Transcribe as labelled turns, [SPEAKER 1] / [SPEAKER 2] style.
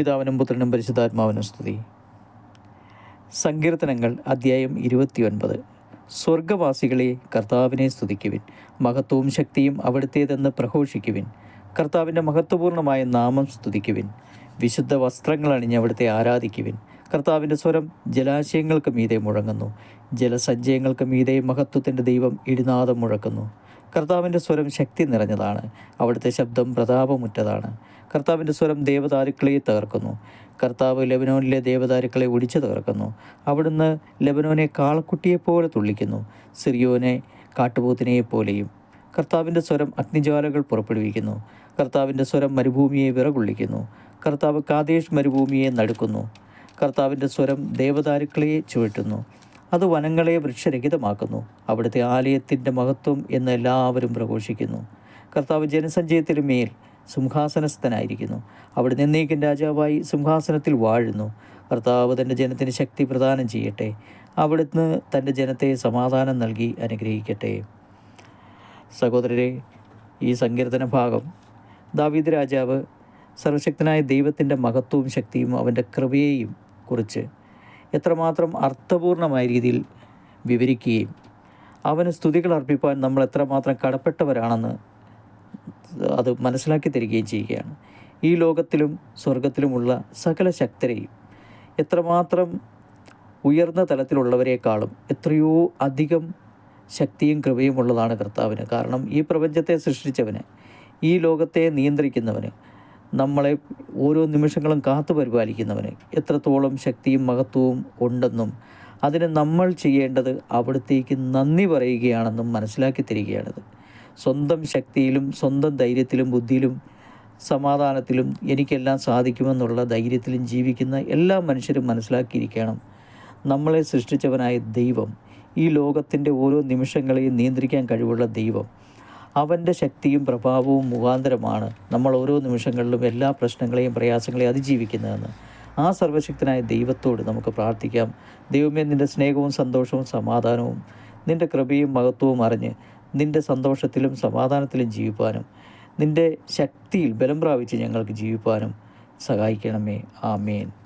[SPEAKER 1] പിതാവിനും പുത്രനും പരിശുദ്ധാത്മാവിനും സ്തുതി. സങ്കീർത്തനങ്ങൾ അധ്യായം ഇരുപത്തിയൊൻപത്. സ്വർഗവാസികളെ കർത്താവിനെ സ്തുതിക്കുവിൻ. മഹത്വവും ശക്തിയും അവിടുത്തേതെന്ന് പ്രഘോഷിക്കുവിൻ. കർത്താവിന്റെ മഹത്വപൂർണമായ നാമം സ്തുതിക്കുവിൻ. വിശുദ്ധ വസ്ത്രങ്ങൾ അണിഞ്ഞ് അവിടുത്തെ ആരാധിക്കുവിൻ. കർത്താവിന്റെ സ്വരം ജലാശയങ്ങൾക്ക് മീതെ മുഴങ്ങുന്നു. ജലസഞ്ചയങ്ങൾക്ക് മീതെ മഹത്വത്തിന്റെ ദൈവം ഇടിനാദം മുഴക്കുന്നു. കർത്താവിന്റെ സ്വരം ശക്തി നിറഞ്ഞതാണ്. അവിടുത്തെ ശബ്ദം പ്രതാപമുറ്റതാണ്. കർത്താവിന്റെ സ്വരം ദേവതാരുക്കളെ തകർക്കുന്നു. കർത്താവ് ലെബനോനിലെ ദേവതാരുക്കളെ ഒടിച്ചു തകർക്കുന്നു. അവിടുന്ന് ലെബനോനെ കാളക്കുട്ടിയെപ്പോലെ തുള്ളിക്കുന്നു. സിറിയോനെ കാട്ടുപോത്തിനെയെപ്പോലെയും. കർത്താവിന്റെ സ്വരം അഗ്നിജ്വാലകൾ പുറപ്പെടുവിക്കുന്നു. കർത്താവിന്റെ സ്വരം മരുഭൂമിയെ വിറകൊള്ളിക്കുന്നു. കർത്താവ് കാതേഷ് മരുഭൂമിയെ നടുക്കുന്നു. കർത്താവിന്റെ സ്വരം ദേവതാരുക്കളെ ചുഴറ്റുന്നു അത് വനങ്ങളെ വൃക്ഷരഹിതമാക്കുന്നു. അവിടുത്തെ ആലയത്തിന്റെ മഹത്വം എന്ന് എല്ലാവരും പ്രഘോഷിക്കുന്നു. കർത്താവ് ജനസഞ്ചയത്തിന് മേൽ സിംഹാസനസ്ഥനായിരിക്കുന്നു. അവിടെ നിന്നേക്കും രാജാവായി സിംഹാസനത്തിൽ വാഴുന്നു. കർത്താവ് തന്റെ ജനത്തിന് ശക്തി പ്രദാനം ചെയ്യട്ടെ. അവിടുന്ന് തന്റെ ജനത്തെ സമാധാനം നൽകി അനുഗ്രഹിക്കട്ടെ. സഹോദരരെ ഈ സങ്കീർത്തന ഭാഗം ദാവീദ് രാജാവ് സർവശക്തനായ ദൈവത്തിന്റെ മഹത്വവും ശക്തിയും അവന്റെ കൃപയെയും കുറിച്ച് എത്രമാത്രം അർത്ഥപൂർണമായ രീതിയിൽ വിവരിക്കുകയും അവന് സ്തുതികൾ അർപ്പിപ്പാൻ നമ്മൾ എത്രമാത്രം കടപ്പെട്ടവരാണെന്ന് അത് മനസ്സിലാക്കി തരികയും ചെയ്യുകയാണ്. ഈ ലോകത്തിലും സ്വർഗത്തിലുമുള്ള സകല ശക്തരെയും എത്രമാത്രം ഉയർന്ന തലത്തിലുള്ളവരെക്കാളും എത്രയോ അധികം ശക്തിയും കൃപയും ഉള്ളതാണ് കർത്താവിന്. കാരണം ഈ പ്രപഞ്ചത്തെ സൃഷ്ടിച്ചവന് ഈ ലോകത്തെ നിയന്ത്രിക്കുന്നവന് നമ്മളെ ഓരോ നിമിഷങ്ങളും കാത്തു പരിപാലിക്കുന്നവന് എത്രത്തോളം ശക്തിയും മഹത്വവും ഉണ്ടെന്നും അതിന് നമ്മൾ ചെയ്യേണ്ടത് അവിടത്തേക്ക് നന്ദി പറയുകയാണെന്നും മനസ്സിലാക്കി തരികയാണിത്. സ്വന്തം ശക്തിയിലും സ്വന്തം ധൈര്യത്തിലും ബുദ്ധിയിലും സമാധാനത്തിലും എനിക്കെല്ലാം സാധിക്കുമെന്നുള്ള ധൈര്യത്തിലും ജീവിക്കുന്ന എല്ലാ മനുഷ്യരും മനസ്സിലാക്കിയിരിക്കണം. നമ്മളെ സൃഷ്ടിച്ചവനായ ദൈവം ഈ ലോകത്തിന്റെ ഓരോ നിമിഷങ്ങളെയും നിയന്ത്രിക്കാൻ കഴിവുള്ള ദൈവം. അവന്റെ ശക്തിയും പ്രഭാവവും മുഖാന്തരമാണ് നമ്മൾ ഓരോ നിമിഷങ്ങളിലും എല്ലാ പ്രശ്നങ്ങളെയും പ്രയാസങ്ങളെയും അതിജീവിക്കുന്നതെന്ന്. ആ സർവശക്തനായ ദൈവത്തോട് നമുക്ക് പ്രാർത്ഥിക്കാം. ദൈവമേ നിന്റെ സ്നേഹവും സന്തോഷവും സമാധാനവും നിന്റെ കൃപയും മഹത്വവും അറിഞ്ഞ് നിന്റെ സന്തോഷത്തിലും സമാധാനത്തിലും ജീവിപ്പാനും നിന്റെ ശക്തിയിൽ ബലം പ്രാപിച്ച് ഞങ്ങൾക്ക് ജീവിപ്പാനും സഹായിക്കണമേ. ആമേൻ.